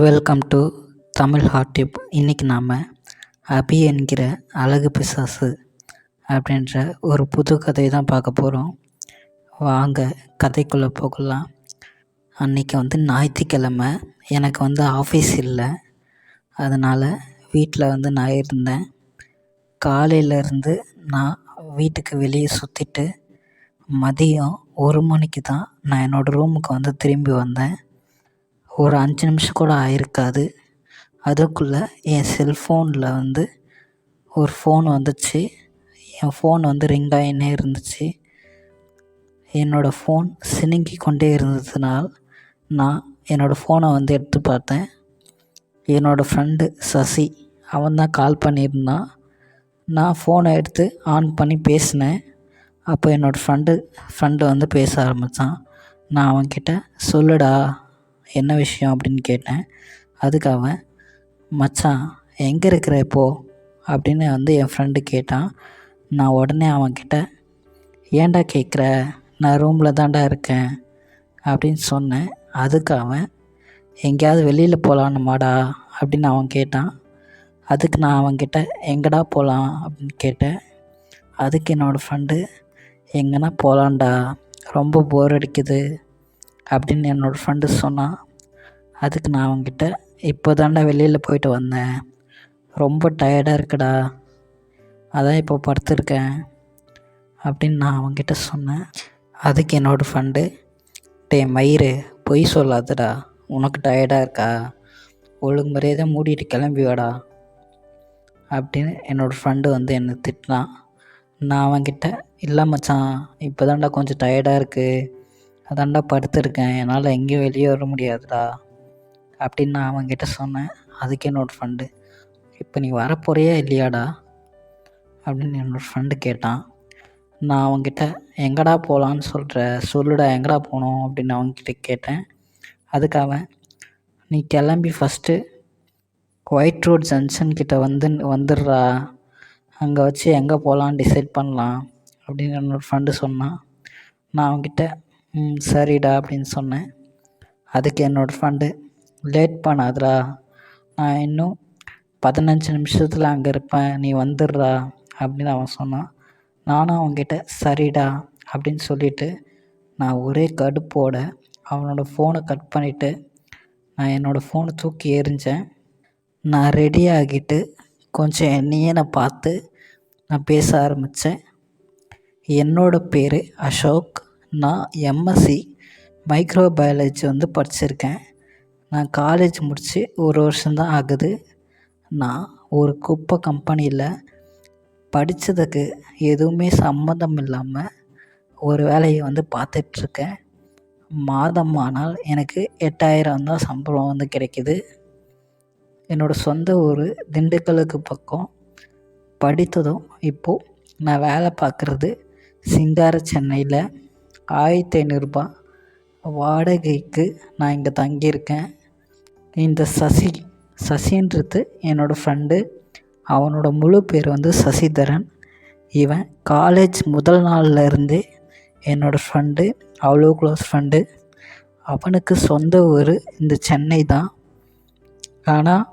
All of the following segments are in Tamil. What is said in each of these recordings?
Welcome to Tamil hot tip இன்றைக்கி நாம் அபி என்கிற அழகு பிசாசு அப்படின்ற ஒரு புது கதை தான் பார்க்க போகிறோம் வாங்க கதைக்குள்ளே போகலாம். அன்றைக்கி வந்து ஞாயிற்றுக்கிழமை. எனக்கு வந்து ஆஃபீஸ் இல்லை. அதனால் வீட்டில் வந்து நான் இருந்தேன். காலையிலேருந்து நான் வீட்டுக்கு வெளியே சுற்றிட்டு மதியம் ஒரு மணிக்கு தான் நான் என்னோடய ரூமுக்கு வந்து திரும்பி வந்தேன். ஒரு அஞ்சு நிமிஷம் கூட ஆயிருக்காது. அதுக்குள்ளே என் செல்ஃபோனில் வந்து ஒரு ஃபோன் வந்துச்சு. என் ஃபோன் வந்து ரிங் ஆகினே இருந்துச்சு. என்னோடய ஃபோன் சினுங்கி கொண்டே இருந்ததுனால் நான் என்னோடய ஃபோனை வந்து எடுத்து பார்த்தேன். என்னோடய ஃப்ரெண்டு சசி அவன் தான் கால் பண்ணியிருந்தான். நான் ஃபோனை எடுத்து ஆன் பண்ணி பேசினேன். அப்போ என்னோடய ஃப்ரெண்டு ஃப்ரெண்டு வந்து பேச ஆரம்பித்தான் நான் அவன்கிட்ட சொல்லுடா என்ன விஷயம் அப்படின்னு கேட்டேன். அதுக்கு அவன் மச்சான் எங்கே இருக்கிற இப்போ? அப்படின்னு வந்து என் ஃப்ரெண்டு கேட்டான். நான் உடனே அவன்கிட்ட ஏன்டா கேட்குற நான் ரூமில் தான்டா இருக்கேன். அப்படின்னு சொன்னேன். அதுக்கு அவன் எங்கேயாவது வெளியில் போகலான்னுமாடா அப்படின்னு அவன் கேட்டான். அதுக்கு நான் அவன்கிட்ட எங்கடா போகலாம் அப்படின்னு கேட்டேன். அதுக்கு என்னோடய ஃப்ரெண்டு எங்கன்னா போகலான்டா ரொம்ப போர் அடிக்குது. அப்படின்னு என்னோடய ஃப்ரெண்டு சொன்னான் அதுக்கு நான் அவன்கிட்ட இப்போ தாண்டா வெளியில் போயிட்டு வந்தேன். ரொம்ப டயர்டாக இருக்குடா. அதான் இப்போ படுத்துருக்கேன். அப்படின்னு நான் அவன்கிட்ட சொன்னேன். அதுக்கு என்னோடய ஃப்ரெண்டு டே மயிறு பொய் சொல்லாதடா. உனக்கு டயர்டாக இருக்கா? ஒழுங்கு மரியாதை மூடிட்டு கிளம்பி வாடா அப்படின்னு என்னோடய ஃப்ரெண்டு வந்து என்னை திட்டினான். நான் அவன்கிட்ட இல்லை மச்சான் இப்போ தாண்டா கொஞ்சம் டயர்டாக இருக்குது அதாண்டா படுத்துருக்கேன். என்னால் எங்கேயும் வெளியே வர முடியாதுடா. அப்படின்னு நான் அவன்கிட்ட சொன்னேன். அதுக்கு என்னோடய ஃப்ரெண்டு இப்போ நீ வரப்போறியா இல்லையாடா? அப்படின்னு என்னோடய ஃப்ரெண்டு கேட்டான். நான் அவன்கிட்ட எங்கடா போகலான்னு சொல்கிற சொல்லுடா எங்கடா போகணும் அப்படின்னு அவன்கிட்ட கேட்டேன். அதுக்காக நீ கிளம்பி ஃபஸ்ட்டு ஒயிட் ரோட் ஜங்ஷன் கிட்ட வந்து வந்துடுறா. அங்கே வச்சு எங்கே போகலான்னு டிசைட் பண்ணலாம். அப்படின்னு என்னோடய ஃப்ரெண்டு சொன்னான். நான் அவன்கிட்ட ம் சரிடா அப்படின்னு சொன்னேன். அதுக்கு என்னோடய ஃப்ரெண்டு லேட் பண்ணாதடா. நான் இன்னும் பதினஞ்சு நிமிஷத்தில் அங்கே இருப்பேன். நீ வந்துடுறா அப்படின்னு அவன் சொன்னான். நானும் அவன்கிட்ட சரிடா அப்படின்னு சொல்லிவிட்டு நான் ஒரே கடுப்போட அவனோட ஃபோனை கட் பண்ணிவிட்டு நான் என்னோடய ஃபோனை தூக்கி எறிஞ்சேன். நான் ரெடி ஆகிட்டு கொஞ்சம் என்னையே நான் பார்த்து நான் பேச ஆரம்பித்தேன் என்னோடய பேர் அசோக். நான் எம்எஸ்சி மைக்ரோபயாலஜி வந்து படிச்சிருக்கேன். நான் காலேஜ் முடித்து ஒரு வருஷம்தான் ஆகுது. நான் ஒரு குப்பை கம்பெனியில் படித்ததுக்கு எதுவுமே சம்மந்தம் இல்லாமல் ஒரு வேலையை வந்து பார்த்துட்ருக்கேன். மாதம் ஆனால் எனக்கு எட்டாயிரம் தான் சம்பளம் வந்து கிடைக்கிது. என்னோடய சொந்த ஊர் திண்டுக்கலுக்கு பக்கம். படித்ததும் இப்போது நான் வேலை பார்க்குறது சிங்கார சென்னையில். ஆயிரத்தி ஐநூறுரூபா வாடகைக்கு நான் இங்கே தங்கியிருக்கேன். இந்த சசி சசின்றது என்னோடய ஃப்ரெண்டு அவனோட முழு பேர் வந்து சசிதரன். இவன் காலேஜ் முதல் நாளில் இருந்தே என்னோடய ஃப்ரெண்டு அவ்வளோ க்ளோஸ் ஃப்ரெண்டு அவனுக்கு சொந்த ஊர் இந்த சென்னை தான். ஆனால்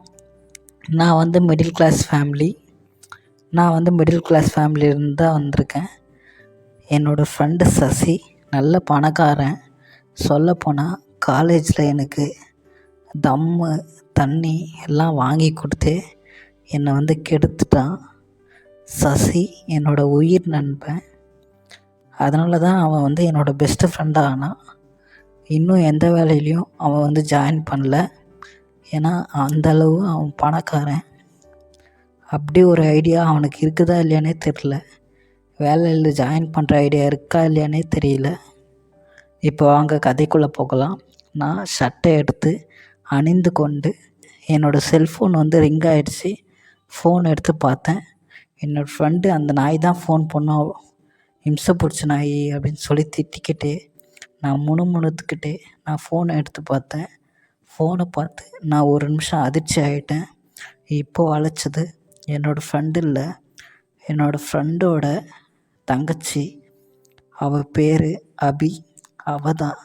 நான் வந்து மிடில் கிளாஸ் ஃபேமிலி நான் வந்து மிடில் கிளாஸ் ஃபேமிலியிலேருந்து தான் வந்திருக்கேன். என்னோடய ஃப்ரெண்டு சசி நல்ல பணக்காரன். சொல்லப்போனால் காலேஜில் எனக்கு தம்மு தண்ணி எல்லாம் வாங்கி கொடுத்து என்னை வந்து கெடுத்துட்டான். சசி என்னோடய உயிர் நண்பன். அதனால தான் அவன் வந்து என்னோடய பெஸ்ட்டு ஃப்ரெண்டாக ஆனான் இன்னும் எந்த வேலையிலையும் அவன் வந்து ஜாயின் பண்ணல. ஏன்னா அந்தளவு அவன் பணக்காரன். அப்படி ஒரு ஐடியா அவனுக்கு இருக்குதா இல்லையானே தெரில வேலையில் ஜாயின் பண்ணுற ஐடியா இருக்கா இல்லையானே தெரியல. இப்போ வாங்க கதைக்குள்ளே போகலாம். நான் சட்டை எடுத்து அணிந்து கொண்டு என்னோடய செல்ஃபோன் வந்து ரிங் ஆகிடுச்சி ஃபோன் எடுத்து பார்த்தேன். என்னோடய ஃப்ரெண்டு அந்த நாய் தான் ஃபோன் பண்ணோம் இம்சை பிடிச்ச நாய் அப்படின்னு சொல்லி திட்டிக்கிட்டே நான் முணுமுணுத்துக்கிட்டே நான் ஃபோனை எடுத்து பார்த்தேன். ஃபோனை பார்த்து நான் ஒரு நிமிஷம் அதிர்ச்சி ஆகிட்டேன் இப்போது அழைச்சது என்னோடய ஃப்ரெண்டு இல்லை. என்னோடய ஃப்ரெண்டோட தங்கச்சி அவள் பேர் அபி அவள் தான்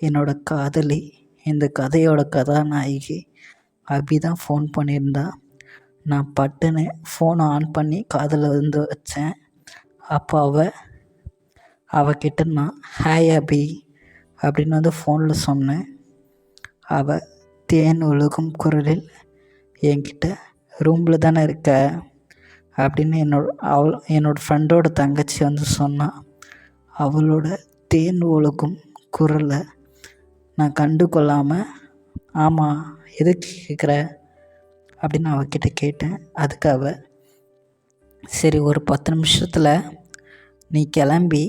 என்னோடய காதலி. இந்த கதையோட கதாநாயகி அபி தான் ஃபோன் பண்ணியிருந்தா. நான் பட்டுன்னு ஃபோனை ஆன் பண்ணி காதில் வந்து வச்சேன். அப்போ அவள் அவகிட்ட நான் ஹாய் அபி அப்படின்னு வந்து ஃபோனில் சொன்னேன். அவள் தேன் ஒழுகும் குரலில் என்கிட்ட ரூமில் தானே இருக்க? அப்படின்னு என்னோட அவள் என்னோடய ஃப்ரெண்டோட தங்கச்சி வந்து சொன்னான் அவளோட தேன் ஒழுகும் குரலை நான் கண்டு கொள்ளாமல் ஆமாம் எதுக்கு கேட்குற அப்படின்னு அவகிட்ட கேட்டேன். அதுக்கு அவள் சரி ஒரு பத்து நிமிஷத்தில் நீ கிளம்பி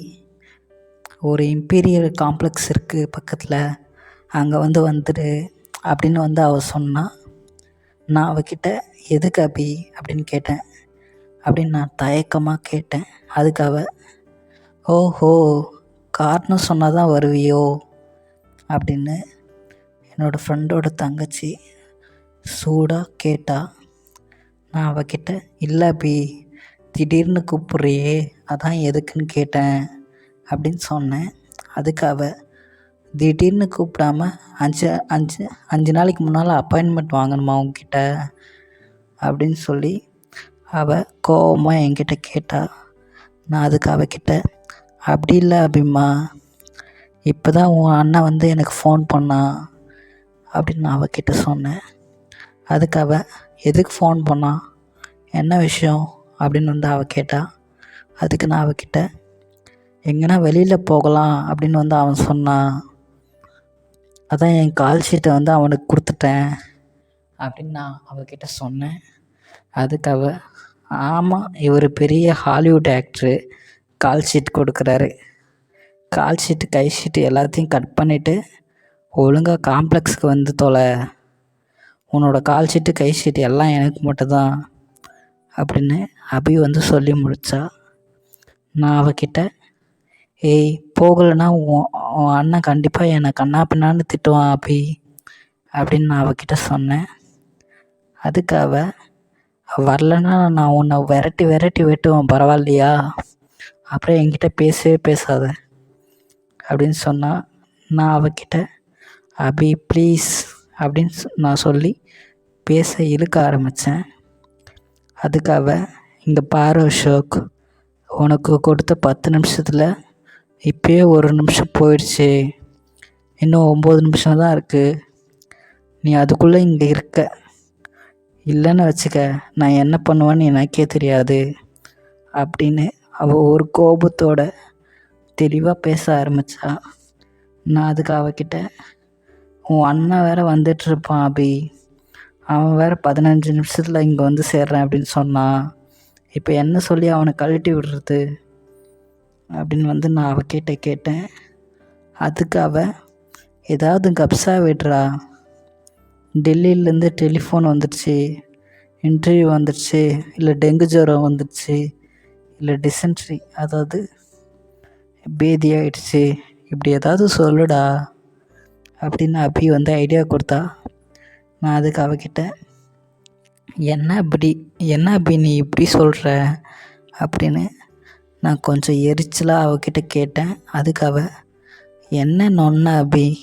ஒரு இம்பீரியல் காம்ப்ளெக்ஸ் இருக்குது பக்கத்தில் அங்கே வந்து வந்துடு அப்படின்னு வந்து அவள் சொன்னான் நான் அவகிட்ட எதுக்கு அபி? அப்படின்னு கேட்டேன். அப்படின்னு நான் தயக்கமாக கேட்டேன். அதுக்கு அவள் ஓஹோ காரணம் சொன்னால் தான் வருவியோ? அப்படின்னு என்னோடய ஃப்ரெண்டோட தங்கச்சி சூடாக கேட்டா நான் அவகிட்ட இல்லை அபி திடீர்னு கூப்பிட்றியே அதான் எதுக்குன்னு கேட்டேன் அப்படின்னு சொன்னேன். அதுக்கு அவள் திடீர்னு கூப்பிடாம அஞ்சு அஞ்சு அஞ்சு நாளைக்கு முன்னால் அப்பாயின்மெண்ட் வாங்கணுமா உங்ககிட்ட அப்படின்னு சொல்லி அவள் கோவமாக என்கிட்ட கேட்டா நான் அதுக்கு அவகிட்ட அப்படி இல்லை அபிமா இப்போ தான் உன் அண்ணன் வந்து எனக்கு ஃபோன் பண்ணான் அப்படின்னு நான் அவகிட்ட சொன்னேன். அதுக்கு அவள் எதுக்கு ஃபோன் பண்ணான் என்ன விஷயம்? அப்படின்னு வந்து அவள் கேட்டா அதுக்கு நான் அவகிட்ட எங்கன்னா வெளியில் போகலாம் அப்படின்னு வந்து அவன் சொன்னான் அதான் என் கால் ஷீட்டை வந்து அவனுக்கு கொடுத்துட்டேன் அப்படின்னு நான் அவகிட்ட சொன்னேன். அதுக்கு அவள் ஆமாம் இவர் பெரிய ஹாலிவுட் ஆக்டரு. கால் ஷீட் கொடுக்குறாரு. கால் ஷீட்டு கை ஷீட்டு எல்லாத்தையும் கட் பண்ணிவிட்டு ஒழுங்காக காம்ப்ளெக்ஸுக்கு வந்து தொலை. உன்னோட கால் ஷீட்டு கை ஷீட்டு எல்லாம் எனக்கு மட்டும்தான் அப்படின்னு அபி வந்து சொல்லி முடித்தா நான் அவகிட்ட ஏய் போகலைன்னா உன் உன் அண்ணன் கண்டிப்பாக என்னை கண்ணா பின்னான்னு திட்டுவான் அபி. அப்படின்னு நான் அவகிட்ட சொன்னேன். அதுக்கு அவள் வரலன்னா நான் உன்னை விரட்டி விரட்டி வெட்டுவேன் பரவாயில்லையா? அப்புறம் என்கிட்ட பேசவே பேசாத அப்படின்னு சொன்னால் நான் அவகிட்ட அபி ப்ளீஸ் அப்படின்னு நான் சொல்லி பேச இழுக்க ஆரம்பித்தேன் அதுக்கு அவள் இங்கே பாரு அசோக் உனக்கு கொடுத்த பத்து நிமிஷத்தில் இப்போயே ஒரு நிமிஷம் போயிடுச்சு. இன்னும் ஒம்பது நிமிஷம் தான் இருக்குது நீ அதுக்குள்ளே இங்கே இருக்க. இல்லைன்னு வச்சுக்க நான் என்ன பண்ணுவேன்னு எனக்கே தெரியாது அப்படின்னு அவள் ஒரு கோபத்தோட தெளிவாக பேச ஆரம்பித்தா நான் அதுக்கு அவகிட்ட உன் அண்ணன் வேற வந்துட்டுருப்பான் அபி. அவன் வேற பதினஞ்சு நிமிஷத்தில் இங்கே வந்து சேர்றேன் அப்படின்னு சொன்னான் இப்போ என்ன சொல்லி அவனை கழட்டி விடுறது? அப்படின்னு வந்து நான் அவகிட்ட கேட்டேன். அதுக்கு அவள் ஏதாவது கப்ஸாக விடுறா. டெல்லியிலேருந்து டெலிஃபோன் வந்துடுச்சு இன்டர்வியூ வந்துடுச்சு இல்லை டெங்கு ஜுரம் வந்துடுச்சு இல்லை டிசென்ட்ரி அதாவது பேதி ஆயிடுச்சு. இப்படி ஏதாவது சொல்லுடா அப்படின்னு அபி வந்து ஐடியா கொடுத்தா. நான் அதுக்கு அவகிட்ட என்ன அப்படி என்ன அபி நீ இப்படி சொல்கிற அப்படின்னு நான் கொஞ்சம் எரிச்சலாக அவகிட்ட கேட்டேன். அதுக்கு அவ என்ன நொன்ன அபி?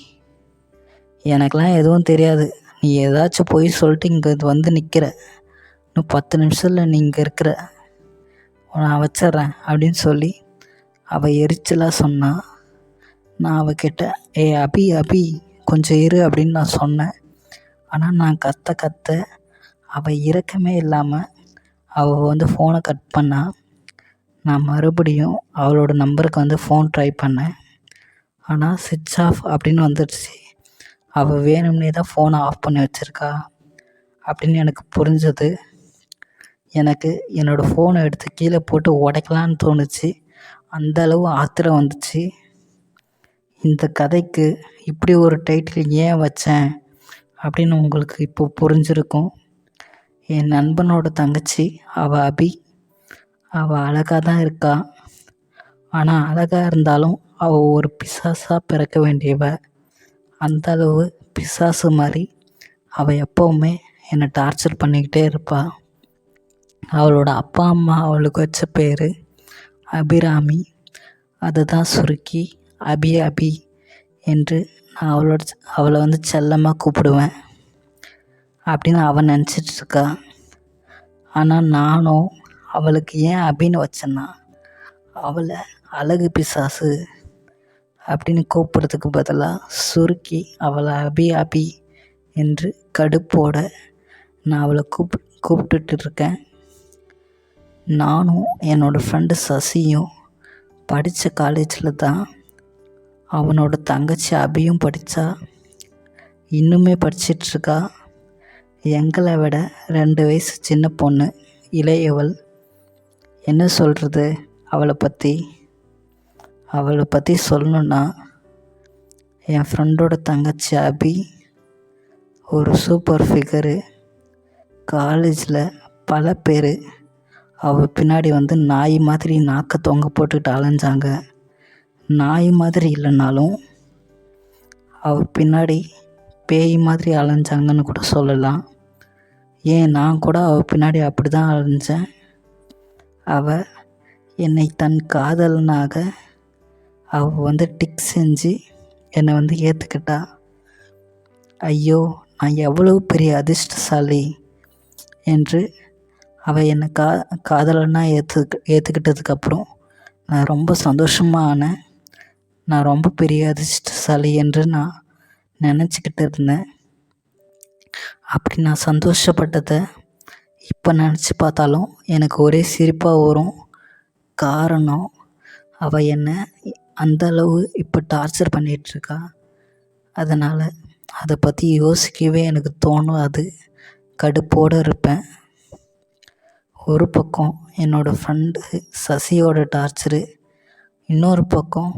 எனக்கெலாம் எதுவும் தெரியாது. நீ ஏதாச்சும் போய் சொல்லிட்டு இங்கே வந்து நிற்கிற இன்னும் பத்து நிமிஷத்தில் நீ இங்கே இருக்கிற. நான் வச்சிட்றேன் அப்படின்னு சொல்லி அவள் எரிச்சலாக சொன்னான் நான் அவகிட்ட ஏ அபி அபி கொஞ்சம் இரு அப்படின்னு நான் சொன்னேன். ஆனால் நான் கத்த கத்த அவள் இறக்கமே இல்லாமல் அவள் வந்து ஃபோனை கட் பண்ணா. நான் மறுபடியும் அவளோட நம்பருக்கு வந்து ஃபோன் ட்ரை பண்ணேன். ஆனால் சுவிட்ச் ஆஃப் அப்படின்னு வந்துடுச்சு. அவள் வேணும்னே தான் ஃபோனை ஆஃப் பண்ணி வச்சுருக்கா. அப்படின்னு எனக்கு புரிஞ்சது. எனக்கு என்னோடய ஃபோனை எடுத்து கீழே போட்டு உடைக்கலான்னு தோணுச்சு. அந்த அளவு ஆத்திரம் வந்துச்சு. இந்த கதைக்கு இப்படி ஒரு டைட்டில் ஏன் வச்சேன்? அப்படின்னு உங்களுக்கு இப்போ புரிஞ்சிருக்கும். என் நண்பனோட தங்கச்சி அவள் அபி. அவள் அழகாக தான் இருக்கா. ஆனால் அழகாக இருந்தாலும் அவள் ஒரு பிசாசாக பிறக்க வேண்டியவள் அந்த அளவு பிசாசு மாதிரி அவள் எப்போவுமே என்னை டார்ச்சர் பண்ணிக்கிட்டே இருப்பாள் அவளோட அப்பா அம்மா அவளுக்கு வச்ச பேர் அபிராமி. அதை தான் சுருக்கி அபி அபி என்று நான் அவளோட அவளை வந்து செல்லமாக கூப்பிடுவேன் அப்படின்னு அவன் நினச்சிட்ருக்கா ஆனால் நானும் அவளுக்கு ஏன் அபின்னு வச்சேன்னா அவளை அழகு பிசாசு அப்படின்னு கூப்பிட்றதுக்கு பதிலாக சுருக்கி அவளை அபி அபி என்று கடுப்போட நான் அவளை கூப் கூப்பிட்டுட்டு இருக்கேன் நானும் என்னோடய ஃப்ரெண்டு சசியும் படித்த காலேஜில் தான் அவனோட தங்கச்சி அபியும் படித்தா இன்னுமே படிச்சிட்ருக்கா எங்களை விட ரெண்டு வயசு சின்ன பொண்ணு இளையவள். என்ன சொல்கிறது அவளை பற்றி அவளை பற்றி சொல்லணுன்னா என் ஃப்ரெண்டோட தங்கச்சி அபி ஒரு சூப்பர் ஃபிகரு காலேஜில் பல பேர் அவள் பின்னாடி வந்து நாய் மாதிரி நாக்கை தொங்க போட்டுக்கிட்டு அலைஞ்சாங்க. நாய் மாதிரி இல்லைனாலும் அவள் பின்னாடி பேய் மாதிரி அலைஞ்சாங்கன்னு கூட சொல்லலாம். ஏன் நான் கூட அவள் பின்னாடி அப்படி தான் அலைஞ்சேன். அவள் என்னை தன் காதலனாக அவள் வந்து டிக் செஞ்சு என்னை வந்து ஏற்றுக்கிட்டா ஐயோ நான் எவ்வளோ பெரிய அதிர்ஷ்டசாலி என்று அவள் என்னை கா காதலனாக ஏற்று ஏற்றுக்கிட்டதுக்கப்புறம் நான் ரொம்ப சந்தோஷமாக ஆனேன். நான் ரொம்ப பெரிய அதிர்ஷ்டசாலி என்று நான் நினச்சிக்கிட்டு இருந்தேன். அப்படி நான் சந்தோஷப்பட்டதை இப்போ நினச்சி பார்த்தாலும் எனக்கு ஒரே சிரிப்பாக வரும். காரணம் அவள் என்னை அந்த அளவு இப்போ டார்ச்சர் பண்ணிகிட்ருக்கா அதனால் அதை பற்றி யோசிக்கவே எனக்கு தோணாது. கடுப்போடு இருப்பேன். ஒரு பக்கம் என்னோடய ஃப்ரெண்டு சசியோட டார்ச்சரு இன்னொரு பக்கம்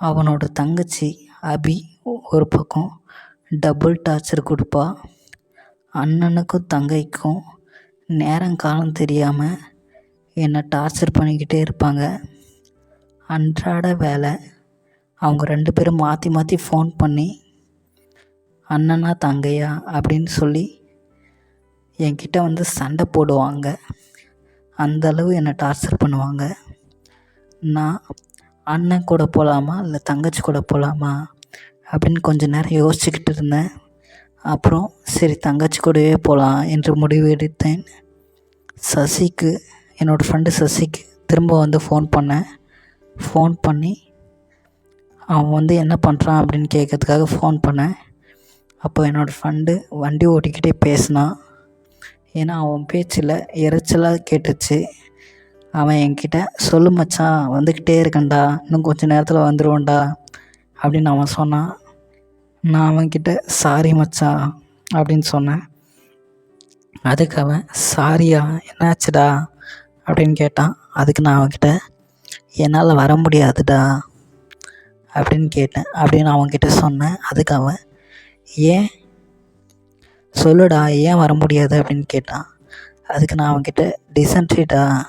அவனோட தங்கச்சி அபி ஒரு பக்கம் டபுள் டார்ச்சர் கொடுப்பா. அண்ணனுக்கும் தங்கைக்கும் நேரம் காலம் தெரியாமல் என்னை டார்ச்சர் பண்ணிக்கிட்டே இருப்பாங்க. அன்றாட வேலை. அவங்க ரெண்டு பேரும் மாற்றி மாற்றி ஃபோன் பண்ணி அண்ணனா தங்கையா? அப்படின்னு சொல்லி என்கிட்ட வந்து சண்டை போடுவாங்க. அந்தளவு என்னை டார்ச்சர் பண்ணுவாங்க. நான் அண்ணன் கூட போகலாமா இல்லை தங்கச்சி கூட போகலாமா அப்படின்னு கொஞ்சம் நேரம் யோசிச்சுக்கிட்டு இருந்தேன். அப்புறம் சரி தங்கச்சி கூடவே போகலாம் என்று முடிவு எடுத்தேன். சசிக்கு என்னோடய ஃப்ரெண்டு சசிக்கு திரும்ப வந்து ஃபோன் பண்ணேன். ஃபோன் பண்ணி அவன் வந்து என்ன பண்ணுறான் அப்படின்னு கேட்கறதுக்காக ஃபோன் பண்ணேன். அப்போ என்னோடய ஃப்ரெண்டு வண்டி ஓட்டிக்கிட்டே பேசினான் ஏன்னா அவன் பேச்சில் இறைச்சலாக கேட்டுச்சு. அவன் என்கிட்ட சொல்லு மச்சான் வந்துக்கிட்டே இருக்கேன்டா இன்னும் கொஞ்சம் நேரத்தில் வந்துடுவோண்டா அப்படின்னு அவன் சொன்னான். நான் அவன்கிட்ட சாரி மச்சான் அப்படின்னு சொன்னேன். அதுக்கு அவன் சாரியா என்னாச்சுடா? அப்படின்னு கேட்டான். அதுக்கு நான் அவன்கிட்ட என்னால் வர முடியாதுடா அப்படின்னு கேட்டேன். அப்படின்னு அவன்கிட்ட சொன்னேன். அதுக்கு அவன் ஏன்? சொல்லுடா ஏன் வர முடியாது? அப்படின்னு கேட்டான். அதுக்கு நான் அவன்கிட்ட டிசன்ட்ரிடா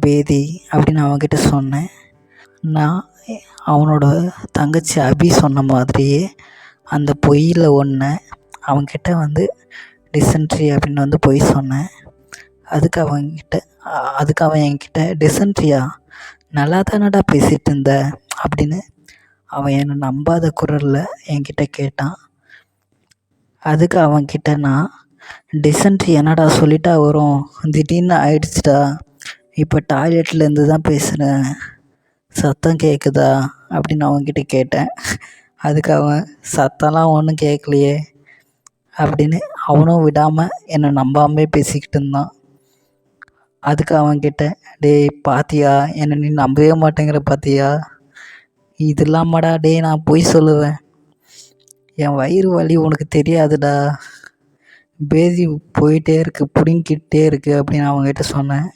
பேதி அப்படின்னு அவன்கிட்ட சொன்னேன். நான் அவனோட தங்கச்சி அபி சொன்ன மாதிரியே அந்த பொய்யில் ஒன்று அவன்கிட்ட வந்து டிசன்ட்ரி அப்படின்னு வந்து பொய் சொன்னேன். அதுக்கு அவன்கிட்ட அதுக்கு அவன் என்கிட்ட டிசன்ட்ரியா? நல்லா தானடா பேசிகிட்டு இருந்த அப்படின்னு அவன் என்னை நம்பாத குரலில் என்கிட்ட கேட்டான். அதுக்கு அவன்கிட்ட நான் டிசன்ட்ரி என்னடா சொல்லிட்டா வரும்? திடீர்னு ஆயிடுச்சுடா. இப்போ டாய்லெட்லேருந்து தான் பேசுகிறேன் சத்தம் கேட்குதா அப்படின்னு அவன்கிட்ட கேட்டேன். அதுக்கு அவன் சத்தம்லாம் ஒன்றும் கேட்கலையே அப்படின்னு அவனும் விடாமல் என்னை நம்பாமே பேசிக்கிட்டு இருந்தான். அதுக்கு அவன்கிட்ட டேய் பாத்தியா? என்னை நீ நம்பவே மாட்டேங்கிற பாத்தியா? இது இல்லாமடா டேய் நான் பொய் சொல்லுவேன். என் வயிறு வலி உனக்கு தெரியாதுடா. பேதி போயிட்டே இருக்குது பிடுங்கிக்கிட்டே இருக்குது அப்படின்னு அவங்ககிட்ட சொன்னேன்.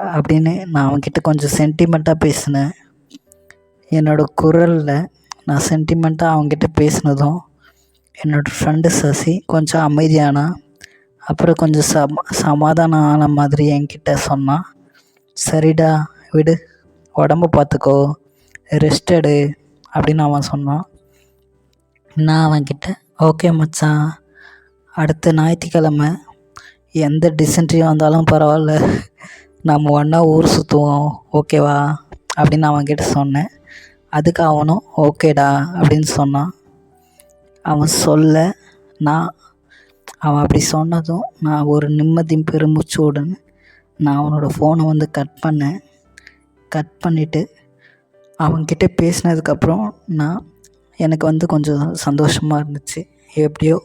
அப்படின்னு நான் அவன்கிட்ட கொஞ்சம் சென்டிமெண்ட்டாக பேசினேன். என்னோடய குரலில் நான் சென்டிமெண்ட்டாக அவங்ககிட்ட பேசினதும் என்னோடய ஃப்ரெண்டு சசி கொஞ்சம் அமைதியானா அப்புறம் கொஞ்சம் சம சமாதானம் ஆன மாதிரி என்கிட்ட சொன்னான் சரிடா விடு உடம்ப பார்த்துக்கோ ரெஸ்ட் எடு அப்படின்னு அவன் சொன்னான். நான் அவன்கிட்ட ஓகே மச்சான் அடுத்த ஞாயிற்றுக்கிழமை எந்த டிசென்ட்ரி வந்தாலும் பரவாயில்ல நம்ம ஒன்றா ஊர் சுற்றுவோம் ஓகேவா அப்படின்னு அவன்கிட்ட சொன்னேன். அதுக்கு அவனும் ஓகேடா அப்படின்னு சொன்னான். அவன் சொல்ல நான் அவன் அப்படி சொன்னதும் நான் ஒரு நிம்மதி பெருமூச்சுடன் நான் அவனோட ஃபோனை வந்து கட் பண்ணேன். கட் பண்ணிவிட்டு அவன்கிட்ட பேசினதுக்கப்புறம் நான் எனக்கு வந்து கொஞ்சம் சந்தோஷமாக இருந்துச்சு. எப்படியோ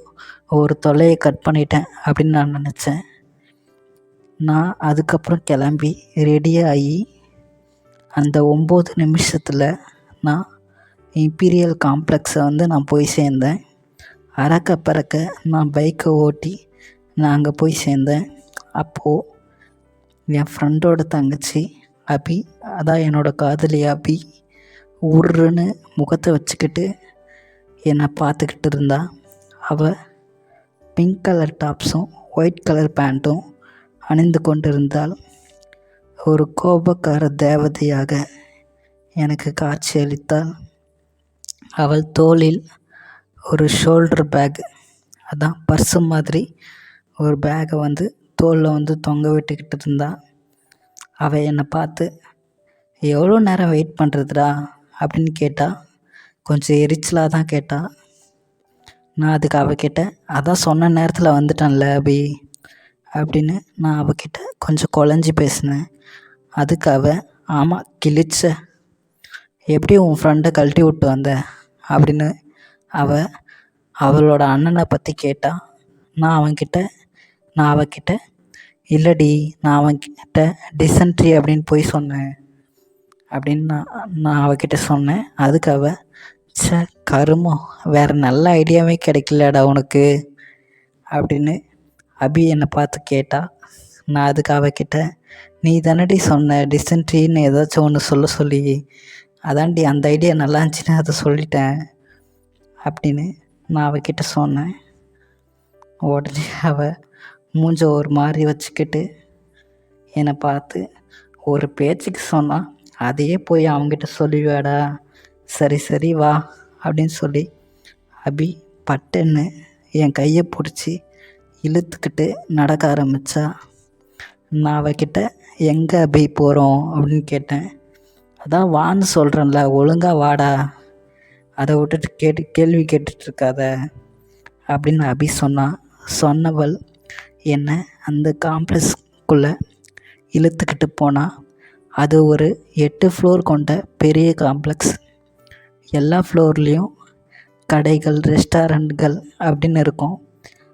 ஒரு தொல்லையை கட் பண்ணிட்டேன் அப்படின்னு நான் நினச்சேன். நான் அதுக்கப்புறம் கிளம்பி ரெடியாகி அந்த ஒம்பது நிமிஷத்தில் நான் இம்பீரியல் காம்ப்ளெக்ஸை வந்து நான் போய் சேர்ந்தேன். அறக்க பறக்க நான் பைக்கை ஓட்டி நான் அங்கே போய் சேர்ந்தேன். அப்போது என் ஃப்ரெண்டோட தங்கச்சி அபி அதான் என்னோடய காதலி அபி உருன்னு முகத்தை வச்சுக்கிட்டு என்னை பார்த்துக்கிட்டு இருந்தா. அவள் பிங்க் கலர் டாப்ஸும் ஒயிட் கலர் பேண்ட்டும் அணிந்து கொண்டிருந்தால் ஒரு கோபக்கார தேவதையாக எனக்கு காட்சியளித்தாள் அவள் தோளில் ஒரு ஷோல்டர் பேக் அதான் பர்ஸு மாதிரி ஒரு பேக்கை வந்து தோளில் வந்து தொங்க விட்டுக்கிட்டு இருந்தா அவள் என்னை பார்த்து எவ்வளோ நேரம் வெயிட் பண்ணுறதுடா அப்படின்னு கேட்டால் கொஞ்சம் எரிச்சலாக தான் கேட்டாள் நான் அதுக்கு அவகிட்ட அதான் சொன்ன நேரத்தில் வந்துட்டேன்ல அபி அப்படின்னு நான் அவகிட்ட கொஞ்சம் குழஞ்சி பேசினேன். அதுக்கு அவ ஆமாம் கிழிச்ச எப்படி உன் ஃப்ரெண்டை கழட்டி விட்டு வந்த? அப்படின்னு அவள் அவளோட அண்ணனை பற்றி கேட்டா நான் அவன்கிட்ட நான் அவகிட்ட இல்லடி நான் அவன்கிட்ட டிசன்ட்ரி அப்படின்னு போய் சொன்னேன். அப்படின்னு நான் நான் அவகிட்ட சொன்னேன். அதுக்கு அவ ச கருமம் வேறு நல்ல ஐடியாவே கிடைக்கலடா உனக்கு. அப்படின்னு அபி என்னை பார்த்து கேட்டா நான் அதுக்கு அவகிட்ட நீ தானடி சொன்ன டிசன்ட்ரின்னு ஏதாச்சும் ஒன்று சொல்ல சொல்லி அதான்டி அந்த ஐடியா நல்லா இருந்துச்சுன்னு அதை சொல்லிட்டேன். அப்படின்னு நான் அவகிட்ட சொன்னேன். உடனே அவள் மூஞ்ச ஒரு மாதிரி வச்சுக்கிட்டு என்னை பார்த்து ஒரு பேச்சுக்கு சொன்னான் அதையே போய் அவங்ககிட்ட சொல்லுவேடா சரி சரி வா அப்படின்னு சொல்லி அபி பட்டுன்னு என் கையை பிடிச்சி இழுத்துக்கிட்டு நடக்க ஆரம்பித்தா நான் அவகிட்ட எங்கே அபி போகிறோம் அப்படின்னு கேட்டேன். அதான் வான்னு சொல்கிறேன்ல ஒழுங்காக வாடா. அதை விட்டுட்டு கேட்டு கேள்வி கேட்டுட்ருக்காத அப்படின்னு அபி சொன்னான் சொன்னவள் என்னை அந்த காம்ப்ளெக்ஸ்க்குள்ளே இழுத்துக்கிட்டு போனால் அது ஒரு எட்டு ஃப்ளோர் கொண்ட பெரிய காம்ப்ளெக்ஸ். எல்லா ஃப்ளோர்லேயும் கடைகள் ரெஸ்டாரண்ட்கள் அப்படின்னு இருக்கும்.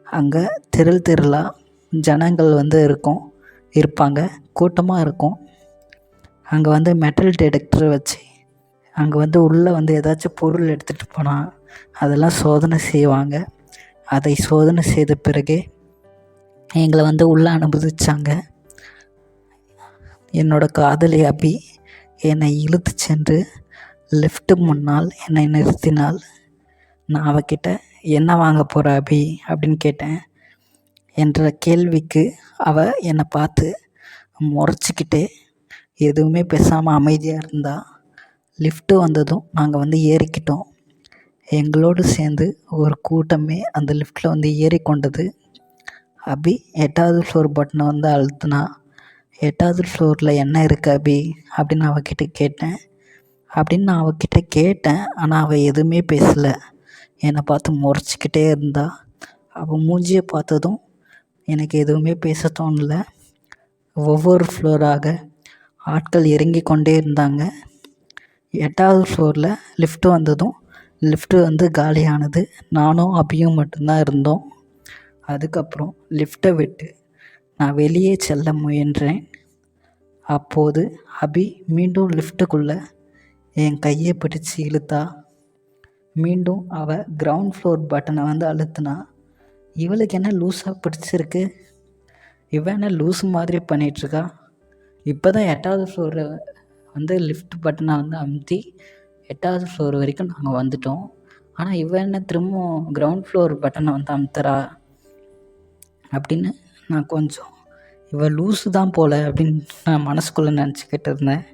அங்கே திரள் திரளாக ஜனங்கள் வந்து இருக்கும் இருப்பாங்க கூட்டமாக இருக்கும். அங்கே வந்து மெட்டல் டிடெக்டர் வச்சு அங்கே வந்து உள்ளே வந்து ஏதாச்சும் பொருள் எடுத்துகிட்டு போனால் அதெல்லாம் சோதனை செய்வாங்க. அதை சோதனை செய்த பிறகு எங்களை வந்து உள்ளே அனுமதிச்சாங்க. என்னோட காதலி அபி என்னை இழுத்து சென்று லிஃப்ட்டு முன்னால் என்னை நிறுத்தினால் நான் அவகிட்ட என்ன வாங்க போகிற அபி? அப்படின்னு கேட்டேன். என்ற கேள்விக்கு அவள் என்னை பார்த்து முறைச்சிக்கிட்டே எதுவுமே பேசாமல் அமைதியாக இருந்தாள் லிஃப்ட்டு வந்ததும் நாங்கள் வந்து ஏறிக்கிட்டோம். எங்களோடு சேர்ந்து ஒரு கூட்டமே அந்த லிஃப்ட்டில் வந்து ஏறிக்கொண்டது அபி எட்டாவது ஃப்ளோர் பட்டனை வந்து அழுத்தினா எட்டாவது ஃப்ளோரில் என்ன இருக்குது அபி? அப்படின்னு அவகிட்ட கேட்டேன். அப்படின்னு நான் அவகிட்ட கேட்டேன் ஆனால் அவள் எதுவுமே பேசலை. என்னை பார்த்து முறைச்சிக்கிட்டே இருந்தா. அவள் மூஞ்சியை பார்த்ததும் எனக்கு எதுவுமே பேச தோணலை. ஒவ்வொரு ஃப்ளோராக ஆட்கள் இறங்கி கொண்டே இருந்தாங்க. எட்டாவது ஃப்ளோரில் லிஃப்ட்டு வந்ததும் லிஃப்ட்டு வந்து காலியானது. நானும் அபியும் மட்டும்தான் இருந்தோம். அதுக்கப்புறம் லிஃப்ட்டை விட்டு நான் வெளியே செல்ல முயன்றேன். அப்போது அபி மீண்டும் லிஃப்ட்டுக்குள்ளே என் கையை பிடிச்சி இழுத்தா. மீண்டும் அவள் கிரவுண்ட் ஃப்ளோர் பட்டனை வந்து அழுத்தினா இவளுக்கு என்ன லூஸாக பிடிச்சிருக்கு? இவன் என்ன லூஸ் மாதிரி பண்ணிகிட்ருக்கா இப்போ தான் எட்டாவது ஃப்ளோரில் வந்து லிஃப்ட் பட்டனை வந்து அமுத்தி எட்டாவது ஃப்ளோர் வரைக்கும் நாங்கள் வந்துட்டோம். ஆனால் இவன் என்ன திரும்பவும் கிரவுண்ட் ஃப்ளோர் பட்டனை வந்து அமுத்துறா? அப்படின்னு நான் கொஞ்சம் இவள் லூஸு தான் போல அப்படின்னு நான் மனசுக்குள்ளே நினச்சிக்கிட்டு இருந்தேன்.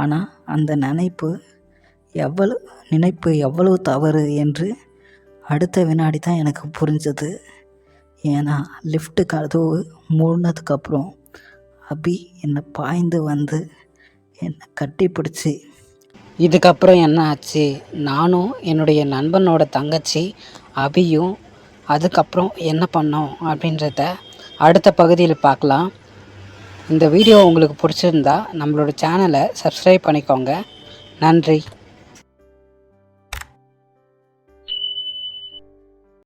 ஆனால் அந்த நினைப்பு எவ்வளவு நினைப்பு எவ்வளவு தவறு என்று அடுத்த வினாடி தான் எனக்கு புரிஞ்சது. ஏன்னா லிஃப்ட்டு கதவு மூடினதுக்கப்புறம் அபி என்னை பாய்ந்து வந்து என்னை கட்டி பிடிச்சி இதுக்கப்புறம் என்ன ஆச்சு? நானும் என்னுடைய நண்பனோட தங்கச்சி அபியும் அதுக்கப்புறம் என்ன பண்ணோம் அப்படின்றத அடுத்த பகுதியில் பார்க்கலாம். இந்த வீடியோ உங்களுக்கு பிடிச்சிருந்தா நம்மளோட சேனலை சப்ஸ்கிரைப் பண்ணிக்கோங்க. நன்றி.